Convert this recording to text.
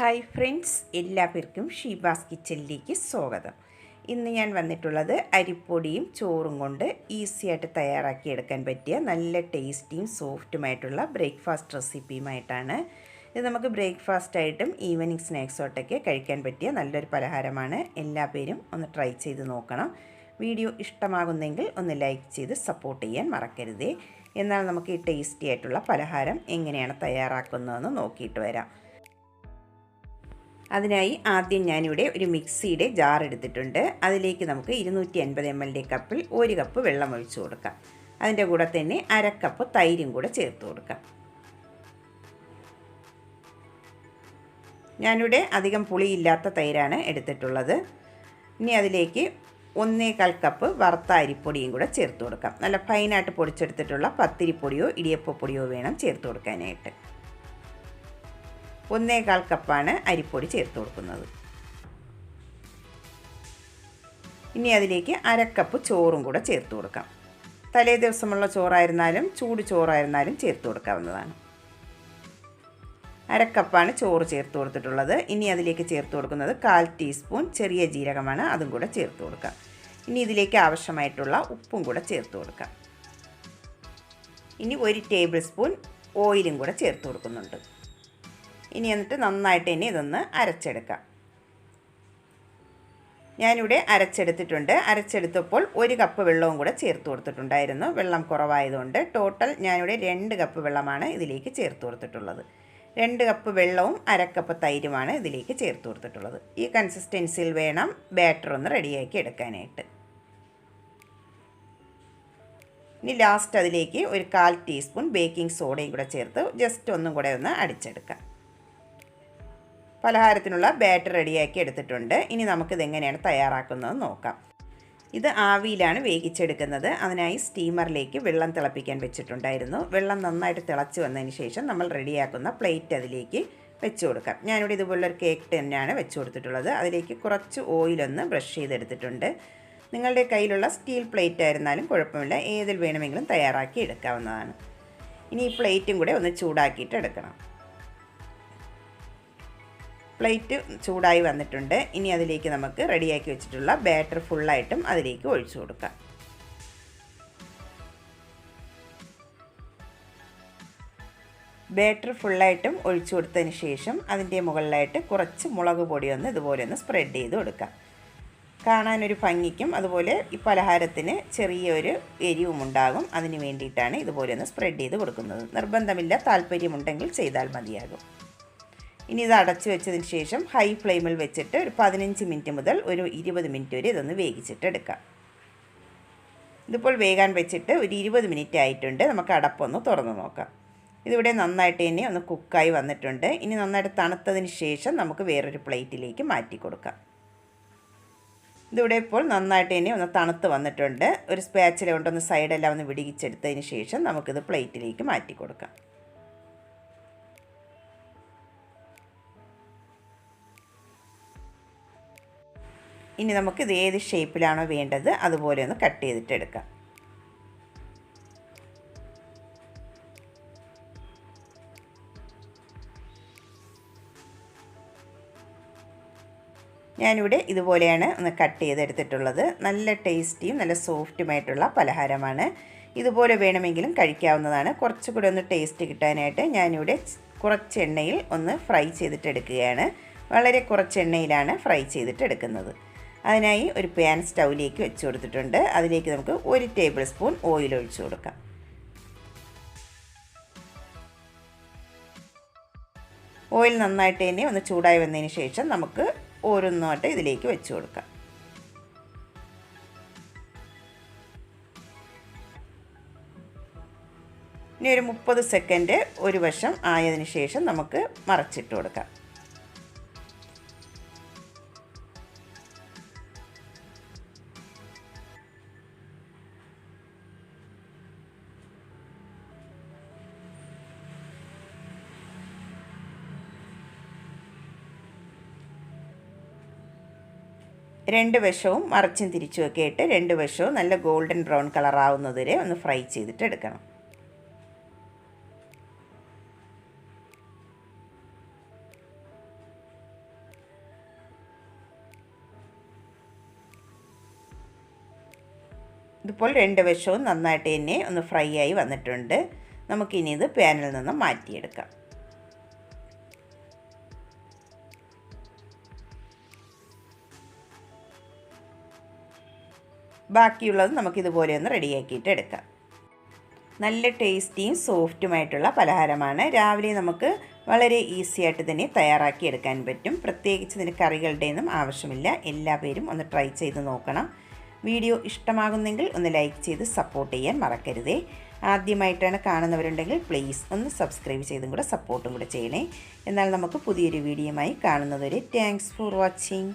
Hi friends എല്ലാവർക്കും ഷീബാസ് കിച്ചണിലേക്ക് സ്വാഗതം. ഇന്ന് ഞാൻ വന്നിട്ടുള്ളത് അരിപ്പൊടിയും ചോറും കൊണ്ട് ഈസി ആയിട്ട് തയ്യാറാക്കിയെടുക്കാൻ പറ്റിയ നല്ല ടേസ്റ്റിയും സോഫ്റ്റുമായിട്ടുള്ള ബ്രേക്ക്ഫാസ്റ്റ് റെസിപ്പിയുമായിട്ടാണ് ഇത് നമുക്ക് ബ്രേക്ക്ഫാസ്റ്റ് ആയിട്ടും ഈവനിങ് സ്നാക്സോട്ടൊക്കെ കഴിക്കാൻ പറ്റിയ നല്ലൊരു പലഹാരമാണ്. എല്ലാ പേരും ഒന്ന് ട്രൈ ചെയ്ത് നോക്കണം. വീഡിയോ ഇഷ്ടമാകുന്നെങ്കിൽ ഒന്ന് ലൈക്ക് ചെയ്ത് സപ്പോർട്ട് ചെയ്യാൻ മറക്കരുതേ. എന്നാൽ നമുക്ക് ഈ ടേസ്റ്റി ആയിട്ടുള്ള പലഹാരം എങ്ങനെയാണ് തയ്യാറാക്കുന്നതെന്ന് നോക്കിയിട്ട് വരാം. അതിനായി ആദ്യം ഞാനിവിടെ ഒരു മിക്സിയുടെ ജാർ എടുത്തിട്ടുണ്ട്. അതിലേക്ക് നമുക്ക് ഇരുന്നൂറ്റി അൻപത് എം എൽ കപ്പിൽ ഒരു കപ്പ് വെള്ളം ഒഴിച്ചു കൊടുക്കാം. അതിന്റെ കൂടെ തന്നെ അര കപ്പ് തൈരും കൂടെ ചേർത്ത് കൊടുക്കാം. ഞാനിവിടെ അധികം പുളിയില്ലാത്ത തൈരാണ് എടുത്തിട്ടുള്ളത്. ഇനി അതിലേക്ക് ഒന്നേകാൽ കപ്പ് വറുത്ത അരിപ്പൊടിയും കൂടെ ചേർത്ത് കൊടുക്കാം. നല്ല ഫൈനായിട്ട് പൊടിച്ചെടുത്തിട്ടുള്ള പത്തിരിപ്പൊടിയോ ഇടിയപ്പപ്പൊടിയോ വേണം ചേർത്ത് കൊടുക്കാനായിട്ട്. ഒന്നേകാൽ കപ്പാണ് അരിപ്പൊടി ചേർത്ത് കൊടുക്കുന്നത്. ഇനി അതിലേക്ക് അരക്കപ്പ് ചോറും കൂടെ ചേർത്ത് കൊടുക്കാം. തലേ ദിവസമുള്ള ചോറായിരുന്നാലും ചൂട് ചോറായിരുന്നാലും ചേർത്ത് കൊടുക്കാവുന്നതാണ്. അരക്കപ്പാണ് ചോറ് ചേർത്ത് കൊടുത്തിട്ടുള്ളത്. ഇനി അതിലേക്ക് ചേർത്ത് കൊടുക്കുന്നത് കാൽ ടീസ്പൂൺ ചെറിയ ജീരകമാണ് അതും കൂടെ ചേർത്ത് കൊടുക്കാം. ഇനി ഇതിലേക്ക് ആവശ്യമായിട്ടുള്ള ഉപ്പും കൂടെ ചേർത്ത് കൊടുക്കാം. ഇനി ഒരു ടേബിൾ സ്പൂൺ ഓയിലും കൂടെ ചേർത്ത് കൊടുക്കുന്നുണ്ട്. ഇനി എന്നിട്ട് നന്നായിട്ട് ഇനി ഇതൊന്ന് അരച്ചെടുക്കാം. ഞാനിവിടെ അരച്ചെടുത്തിട്ടുണ്ട്. അരച്ചെടുത്തപ്പോൾ ഒരു കപ്പ് വെള്ളവും കൂടെ ചേർത്ത് കൊടുത്തിട്ടുണ്ടായിരുന്നു. വെള്ളം കുറവായതുകൊണ്ട് ടോട്ടൽ ഞാനിവിടെ രണ്ട് കപ്പ് വെള്ളമാണ് ഇതിലേക്ക് ചേർത്ത് കൊടുത്തിട്ടുള്ളത്. രണ്ട് കപ്പ് വെള്ളവും അരക്കപ്പ് തൈരുമാണ് ഇതിലേക്ക് ചേർത്ത് കൊടുത്തിട്ടുള്ളത്. ഈ കൺസിസ്റ്റൻസിയിൽ വേണം ബാറ്റർ ഒന്ന് റെഡിയാക്കി എടുക്കാനായിട്ട്. ഇനി ലാസ്റ്റ് അതിലേക്ക് ഒരു കാൽ ടീസ്പൂൺ ബേക്കിംഗ് സോഡയും കൂടെ ചേർത്ത് ജസ്റ്റ് ഒന്നും കൂടെ ഒന്ന് അടിച്ചെടുക്കാം. പലഹാരത്തിനുള്ള ബാറ്റർ റെഡിയാക്കി എടുത്തിട്ടുണ്ട്. ഇനി നമുക്കിത് എങ്ങനെയാണ് തയ്യാറാക്കുന്നത് നോക്കാം. ഇത് ആവിയിലാണ് വേവിച്ചെടുക്കുന്നത്. അതിനായി സ്റ്റീമറിലേക്ക് വെള്ളം തിളപ്പിക്കാൻ വെച്ചിട്ടുണ്ടായിരുന്നു. വെള്ളം നന്നായിട്ട് തിളച്ച് വന്നതിന് ശേഷം നമ്മൾ റെഡിയാക്കുന്ന പ്ലേറ്റ് അതിലേക്ക് വെച്ച് കൊടുക്കാം. ഞാനിവിടെ ഇതുപോലൊരു കേക്ക് തന്നെയാണ് വെച്ച് കൊടുത്തിട്ടുള്ളത്. അതിലേക്ക് കുറച്ച് ഓയിലൊന്ന് ബ്രഷ് ചെയ്തെടുത്തിട്ടുണ്ട്. നിങ്ങളുടെ കയ്യിലുള്ള സ്റ്റീൽ പ്ലേറ്റ് ആയിരുന്നാലും കുഴപ്പമില്ല. ഏതിൽ വേണമെങ്കിലും തയ്യാറാക്കി എടുക്കാവുന്നതാണ്. ഇനി ഈ പ്ലേറ്റും കൂടെ ഒന്ന് ചൂടാക്കിയിട്ട് എടുക്കണം. പ്ലേറ്റ് ചൂടായി വന്നിട്ടുണ്ട്. ഇനി അതിലേക്ക് നമുക്ക് റെഡിയാക്കി വെച്ചിട്ടുള്ള ബാറ്റർ ഫുള്ളായിട്ടും അതിലേക്ക് ഒഴിച്ചു കൊടുക്കാം. ബാറ്റർ ഫുള്ളായിട്ടും ഒഴിച്ചു കൊടുത്തതിന് ശേഷം അതിന്റെ മുകളിലായിട്ട് കുറച്ച് മുളക് പൊടി ഒന്ന് ഇതുപോലെ ഒന്ന് സ്പ്രെഡ് ചെയ്ത് കൊടുക്കാം. കാണാനൊരു ഭംഗിക്കും അതുപോലെ ഈ പലഹാരത്തിന് ചെറിയൊരു എരിവും ഉണ്ടാകും. അതിന് വേണ്ടിയിട്ടാണ് ഇതുപോലെ ഒന്ന് സ്പ്രെഡ് ചെയ്ത് കൊടുക്കുന്നത്. നിർബന്ധമില്ല താല്പര്യമുണ്ടെങ്കിൽ ചെയ്താൽ മതിയാകും. ഇനി ഇത് അടച്ചു വെച്ചതിന് ശേഷം ഹൈ ഫ്ലെയിമിൽ വെച്ചിട്ട് ഒരു പതിനഞ്ച് മിനിറ്റ് മുതൽ ഒരു ഇരുപത് മിനിറ്റ് വരെ ഇതൊന്ന് വേവിച്ചിട്ട് എടുക്കാം. ഇതിപ്പോൾ വേഗാൻ വെച്ചിട്ട് ഒരു ഇരുപത് മിനിറ്റ് ആയിട്ടുണ്ട്. നമുക്ക് അടപ്പൊന്ന് തുറന്ന് നോക്കാം. ഇതിവിടെ നന്നായിട്ട് തന്നെ ഒന്ന് കുക്കായി വന്നിട്ടുണ്ട്. ഇനി നന്നായിട്ട് തണുത്തതിന് ശേഷം നമുക്ക് വേറൊരു പ്ലേറ്റിലേക്ക് മാറ്റി കൊടുക്കാം. ഇതിവിടെ ഇപ്പോൾ നന്നായിട്ട് തന്നെ ഒന്ന് തണുത്ത് വന്നിട്ടുണ്ട്. ഒരു സ്പാച്ചില കൊണ്ടൊന്ന് സൈഡെല്ലാം ഒന്ന് വിടിയിച്ചെടുത്തതിന് ശേഷം നമുക്കിത് പ്ലേറ്റിലേക്ക് മാറ്റി കൊടുക്കാം. ഇനി നമുക്ക് ഇത് ഏത് ഷേപ്പിലാണോ വേണ്ടത് അതുപോലെ ഒന്ന് കട്ട് ചെയ്തിട്ട് എടുക്കാം. ഞാനിവിടെ ഇതുപോലെയാണ് ഒന്ന് കട്ട് ചെയ്തെടുത്തിട്ടുള്ളത്. നല്ല ടേസ്റ്റിയും നല്ല സോഫ്റ്റുമായിട്ടുള്ള പലഹാരമാണ്. ഇതുപോലെ വേണമെങ്കിലും കഴിക്കാവുന്നതാണ്. കുറച്ചുകൂടി ഒന്ന് ടേസ്റ്റ് കിട്ടാനായിട്ട് ഞാനിവിടെ കുറച്ച് എണ്ണയിൽ ഒന്ന് ഫ്രൈ ചെയ്തിട്ടെടുക്കുകയാണ് വളരെ കുറച്ച് എണ്ണയിലാണ് ഫ്രൈ ചെയ്തിട്ട് എടുക്കുന്നത്. അതിനായി ഒരു പാൻ സ്റ്റൗവിലേക്ക് വെച്ച് കൊടുത്തിട്ടുണ്ട്. അതിലേക്ക് നമുക്ക് ഒരു ടേബിൾ സ്പൂൺ ഓയിൽ ഒഴിച്ചു കൊടുക്കാം. ഓയിൽ നന്നായിട്ട് തന്നെ ഒന്ന് ചൂടായി വന്നതിന് ശേഷം നമുക്ക് ഓരോന്നായിട്ട് ഇതിലേക്ക് വെച്ച് കൊടുക്കാം. ഇനി ഒരു മുപ്പത് സെക്കൻഡ് ഒരു വശം ആയതിനു ശേഷം നമുക്ക് മറച്ചിട്ട് കൊടുക്കാം. രണ്ട് വശവും മറിച്ചും തിരിച്ചുമൊക്കെ ഇട്ട് രണ്ട് വശവും നല്ല ഗോൾഡൻ ബ്രൗൺ കളറാവുന്നത് വരെ ഒന്ന് ഫ്രൈ ചെയ്തിട്ട് എടുക്കണം. ഇതിപ്പോൾ രണ്ട് വശവും നന്നായിട്ട് തന്നെ ഒന്ന് ഫ്രൈ ആയി വന്നിട്ടുണ്ട്. നമുക്കിനി ഇത് പാനിൽ നിന്ന് മാറ്റിയെടുക്കാം. ബാക്കിയുള്ളത് നമുക്കിതുപോലെ ഒന്ന് റെഡിയാക്കിയിട്ട് എടുക്കാം. നല്ല ടേസ്റ്റിയും സോഫ്റ്റുമായിട്ടുള്ള പലഹാരമാണ്. രാവിലെ നമുക്ക് വളരെ ഈസി ആയിട്ട് തന്നെ തയ്യാറാക്കി എടുക്കാൻ പറ്റും. പ്രത്യേകിച്ച് ഇതിന് കറികളുടെയൊന്നും ആവശ്യമില്ല. എല്ലാ പേരും ഒന്ന് ട്രൈ ചെയ്ത് നോക്കണം. വീഡിയോ ഇഷ്ടമാകുന്നെങ്കിൽ ഒന്ന് ലൈക്ക് ചെയ്ത് സപ്പോർട്ട് ചെയ്യാൻ മറക്കരുതേ. ആദ്യമായിട്ടാണ് കാണുന്നവരുണ്ടെങ്കിൽ പ്ലീസ് ഒന്ന് സബ്സ്ക്രൈബ് ചെയ്തും കൂടെ സപ്പോർട്ടും കൂടെ ചെയ്യണേ. എന്നാൽ നമുക്ക് പുതിയൊരു വീഡിയോയുമായി കാണുന്നതുവരെ താങ്ക്സ് ഫോർ വാച്ചിങ്